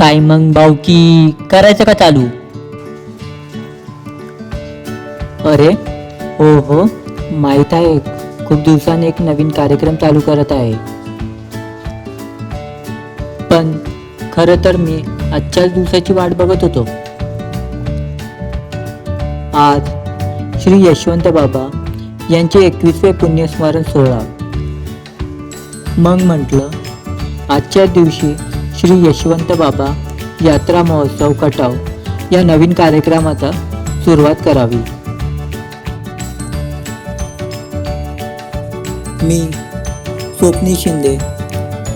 काय मग बावकी करायचं का चालू? अरे हो हो माहीत आहे खूप दिवसांनी एक नवीन कार्यक्रम चालू करत आहे. पण खरं तर मी आजच्याच दिवसाची वाट बघत होतो. आज श्री यशवंत बाबा यांचे एकवीसवे पुण्यस्मरण सोहळा. मग म्हटलं आजच्या दिवशी श्री यशवंत बाबा यात्रा महोत्सव खटाव या नवीन कार्यक्रमाचा सुरुवात करावी. मी स्वप्नी शिंदे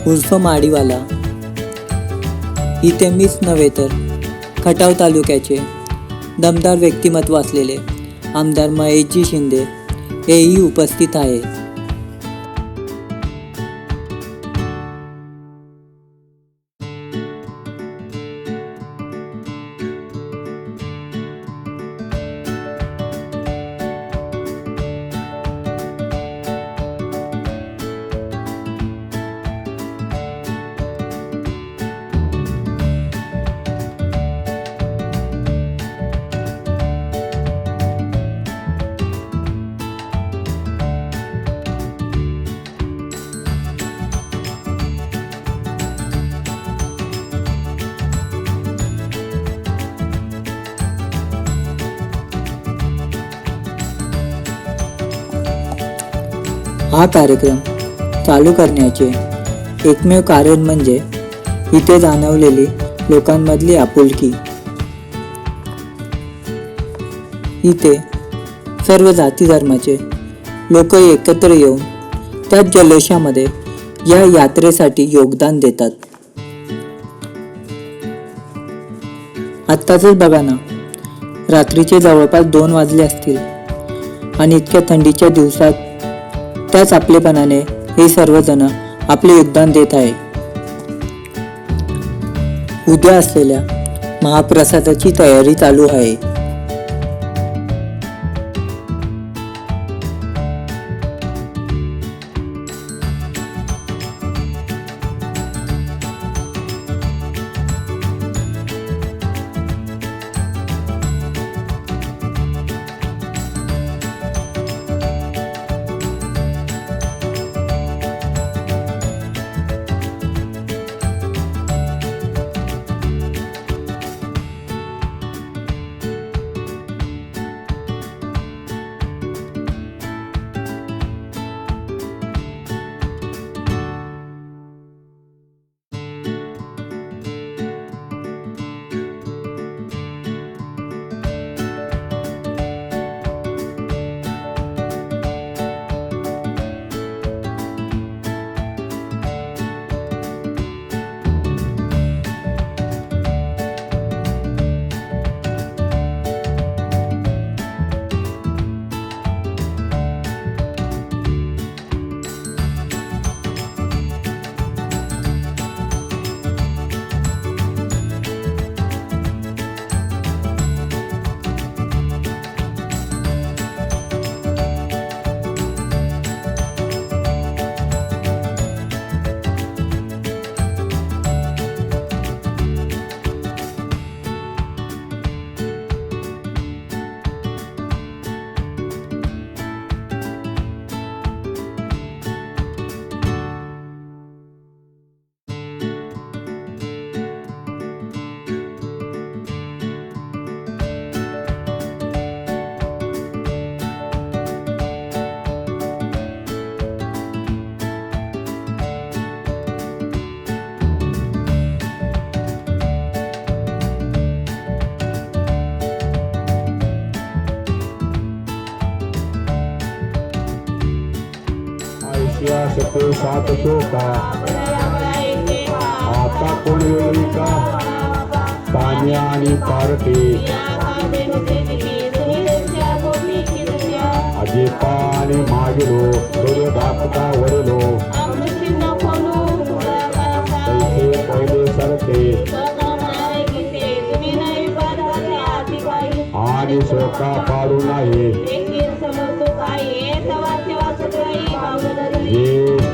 उर्फ माडीवाला. इथे मीच नव्हे तर खटाव तालुक्याचे दमदार व्यक्तिमत्व असलेले आमदार महेशजी शिंदे हेही उपस्थित आहे हा कार्यक्रम चालू करण्याचे एकमेव कारण म्हणजे इथे जाणवलेली लोकांमधली आपुलकी. इथे सर्व जाती धर्माचे लोक एकत्र येऊन त्या जल्लोषामध्ये या यात्रेसाठी योगदान देतात. आत्ताच बघा ना रात्रीचे जवळपास दोन वाजले असतील आणि इतक्या थंडीच्या दिवसात त्याच आपलेपणाने हे सर्वजण आपले योगदान देत आहे. उद्या असलेल्या महाप्रसादाची तयारी चालू आहे. सते सात शोका. आता कोण वेळी का पाणी आणि पारटे अजे पाणी मागलो सूर्य वडलो तैसे पहिले सरते आणि शोका पाडू नाही हे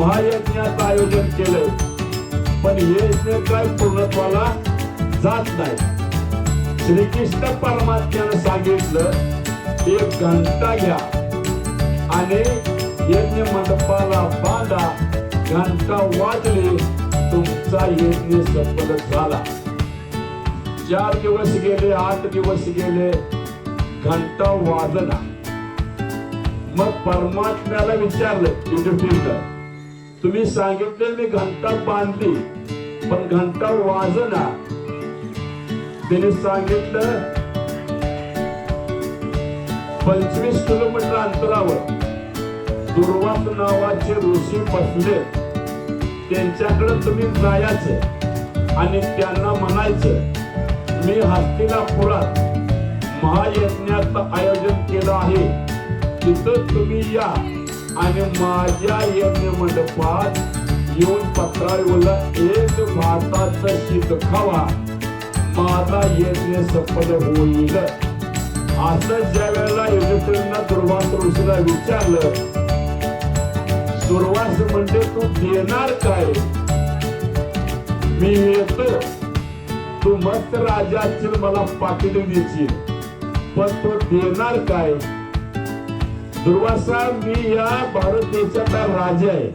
महायज्ञाचं आयोजन केलं. पण हे यज्ञ काय पूर्णत्वाला जात नाही. श्रीकृष्ण परमात्म्यानं सांगितलं एक घंटा घ्या आणि यज्ञ मंडपाला बांधा. घंटा वाजले तुमचा यज्ञ सफल झाला. चार दिवस गेले आठ दिवस गेले घंटा वाजला. मग परमात्म्याला विचारलं युधिष्ठिर तुम्ही सांगितले मी घंटा बांधली पण घंटा वाजना. त्याने सांगितलं पंचवीस किलोमीटर अंतरावर दुर्वास नावाचे ऋषी बसले. त्यांच्याकडे तुम्ही जायचं आणि त्यांना म्हणायचं मी हस्तिनापुरात महायज्ञाचं आयोजन केलं आहे. तिथं तुम्ही या. आणि माझ्या यज्ञ मंडपात येऊन पत्रावला एक भाताचं शीत खावा. माझा यज्ञ सफल होईल. असं ज्या वेळेला युधिष्ठिरांना दुर्वास ऋषीला विचारलं दुर्वास म्हणजे तू देणार काय? मी येतो. तू मस्त राजा असशील मला पाकिट देशील पण तो देणार काय? दुर्वासा मी या भारत देशाचा राजा आहे.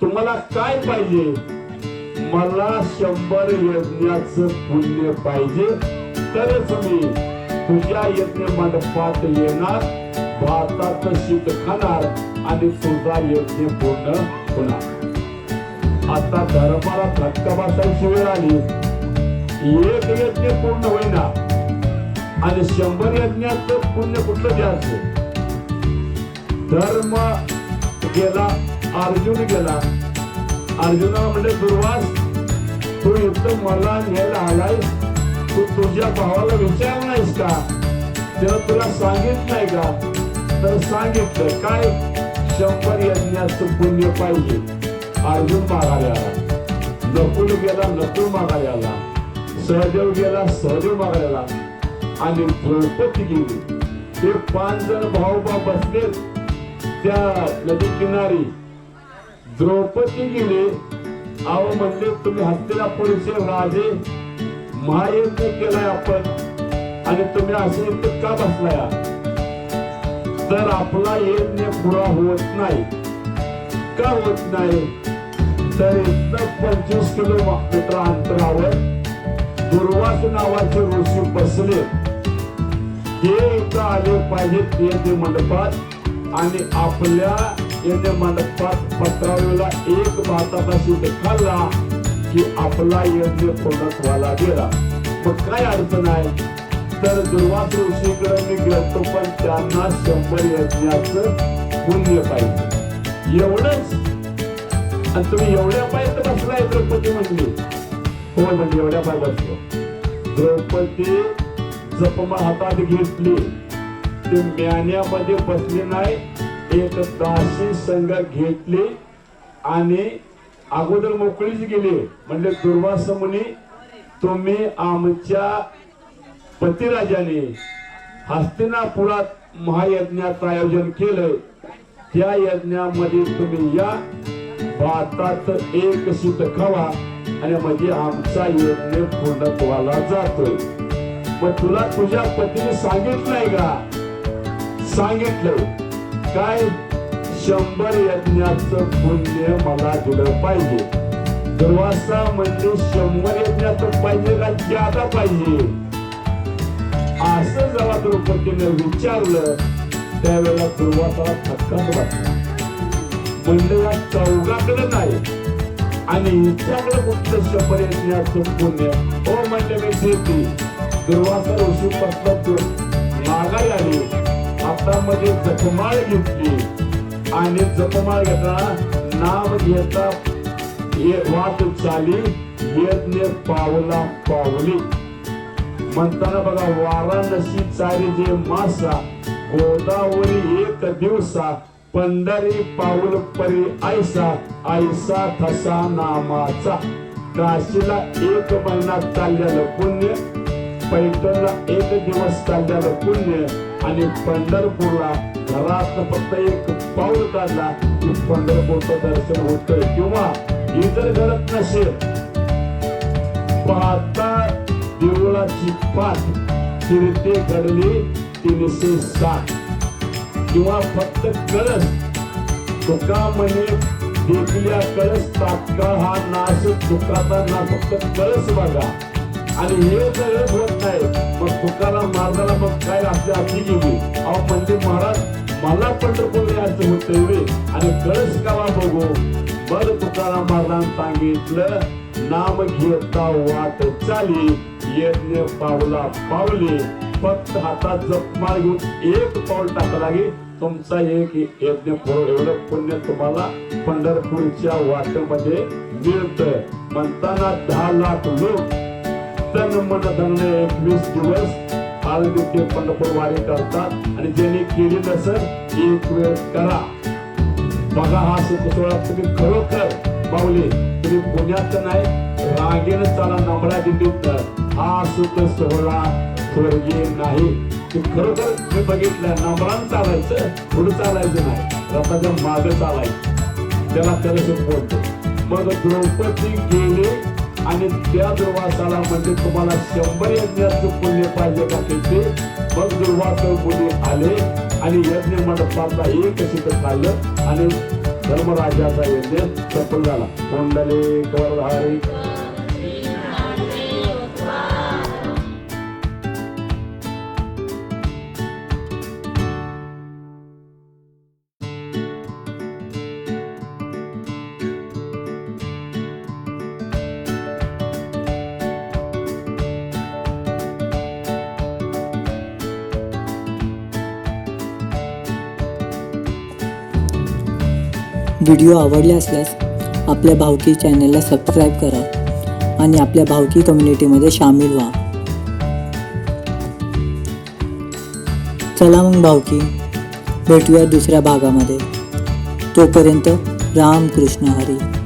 तुम्हाला काय पाहिजे? मला शंभर यज्ञाचं पुण्य पाहिजे. तरच मी तुझ्या यज्ञ मंडपात येणार भारतात शीत खाणार आणि तुझा यज्ञ पूर्ण होणार. आता धर्माला धक्का बसायची वेळ आली. एक यज्ञ पूर्ण होईना. आणि शंभर यज्ञाचं पुण्य कुठलं द्यायचं धर्म गेला अर्जुन गेला. अर्जुना म्हणजे दुर्वास तू इथं मला न्यायला आलाय तू तुझ्या भावाला विचार नाहीस का? त्याला तुला सांगित नाही का? तर सांगितलं काय? शंभर यज्ञाचं पुण्य पाहिजे. अर्जुन मागायला नकुल गेला नकुल मागायला आला. सहदेव गेला सहदेव मागायला आणि द्रौपदी गेली. ते पाच जण भाऊ बा बसलेत. त्या नदी किनारी द्रौपदी गेले. आव म्हणजे तुम्ही हस्तिनापूरचे राजे. महायज्ञ केलाय आपण. आणि तुम्ही असे इथं का बसलाय? तर आपला यज्ञ पुरा होत नाही. का होत नाही? तर इथं पंचवीस किलोमीटर अंतरावर दुर्वास नावाचे ऋषी बसले. हे इथं आले पाहिजेत यज्ञ मंडपात. आणि आपल्या यज्ञ मंडपात पत्रावेला एक भारताचा शीत खाल्ला की आपला यज्ञ पूर्णत्वाला गेला? मग काय अडचण आहे? तर दुर्वास ऋषीकडे मी गेलो पण त्यांना शंभर यज्ञाचं पुण्य पाहिजे. एवढंच? आणि तुम्ही एवढ्या पाहिजे बसलाय द्रौपदी म्हणली. हो म्हणजे एवढ्या पाय बसलो. द्रौपदी जपमा हातात घेतली. ते म्यान्यामध्ये बसले नाही. एक दासी संघ घेतली आणि अगोदर मोकळीच गेली. म्हणजे दुर्वास मुनी तुम्ही आमच्या पतिराजाने हस्तिनापुरात महायज्ञाचं आयोजन केलं त्या यज्ञामध्ये तुम्ही या. भातात एक शीत खावा आणि म्हणजे आमचा यज्ञ पूर्णत्वाला जातोय. मग तुला तुझ्या पतीने सांगितलंय का? सांगितलं. काय शंभर यज्ञाचं पुण्य मला दिलं पाहिजे. दुर्वासा म्हणजे शंभर यज्ञाचं पाहिजे का ज्यादा पाहिजे. असं जेव्हा द्रौपदीने विचारलं त्यावेळेला दुर्वासाला थक्काच वाटला म्हणजे या चौघाकडे नाही. आणि हिच्याकडे फक्त शंभर यज्ञाचं पुण्य. हो म्हणले मी देते. दुर्वासा ऋषी पत्र माघारी आली. हातामध्ये जपमाळ घेतली आणि जपमाळ घेता नाम घेता ये वाट चाली यज्ञ पावला पावली. म्हणताना बघा वाराणसी चारी जे मासा गोदावरी एक दिवसा पंधरी पाऊल परी ऐसा ऐसा ठसा नामाचा. काशीला एक महिना चाललेलं पुण्य पैठणला एक दिवस चाललेलं पुण्य आणि पंढरपूरला घरात फक्त एक पाऊल काढला की पंढरपूरचं दर्शन होत किंवा ही जर घडत नसेल पाहता देवळाची पाठ फिरते घडली तीनशे साठ किंवा फक्त कळस तुका म्हणे देखल्या कळस तात्काळ हा नाश दुखाचा ना फक्त कळस बघा. आणि हे जर होत नाही मग तुकाराम महाराजाला मग काय असते अशी गेली? अहो म्हणजे महाराज मला पंढरपूर यायचं होतं रे. आणि कळस कावा बघू? बरं तुकाराम महाराजांनी सांगितलं नाम घेता वाट चाली यज्ञ पावला पावले. फक्त हातात जपमा घेऊन एक पाऊल टाका लागे तुमचा एक यज्ञ एवढं पुण्य तुम्हाला पंढरपूरच्या वाटेमध्ये मिळत. म्हणताना दहा लाख लोक तन मन धन एकवीस दिवस आळंदी ते पंढरपूर वारी करतात. आणि ज्यांनी केली नसेल एक वेळ करा. बघा हा सुखसोळा तुम्ही खरोखर पावले तुम्ही पुण्यात नाही रागेन चाला नमळा तर हा सुख सोहळा स्वर्गीय नाही. ते खरोखर मी बघितलं नमळान चालायचं पुढे चालायचं नाही. रथाच्या मागे चालायचं. त्याला त्याला सुख बोलतो. मग द्रौपदी गेले आणि त्या दुर्वासाला म्हणजे तुम्हाला शंभर यज्ञाचं पुण्य पाहिजे का त्याचे मग दुर्वास मुली आले आणि यज्ञ मंडपाचा एक शिकत काढलं आणि धर्मराजाचा यज्ञ सफल झाला. कोंडले गौरधारी व्हिडिओ आवडले असल्यास आपल्या भावकी चॅनलला सबस्क्राईब करा आणि आपल्या भावकी कम्युनिटीमध्ये सामील व्हा. चला मग भावकी भेटूया दुसऱ्या भागामध्ये. तोपर्यंत रामकृष्ण हरी.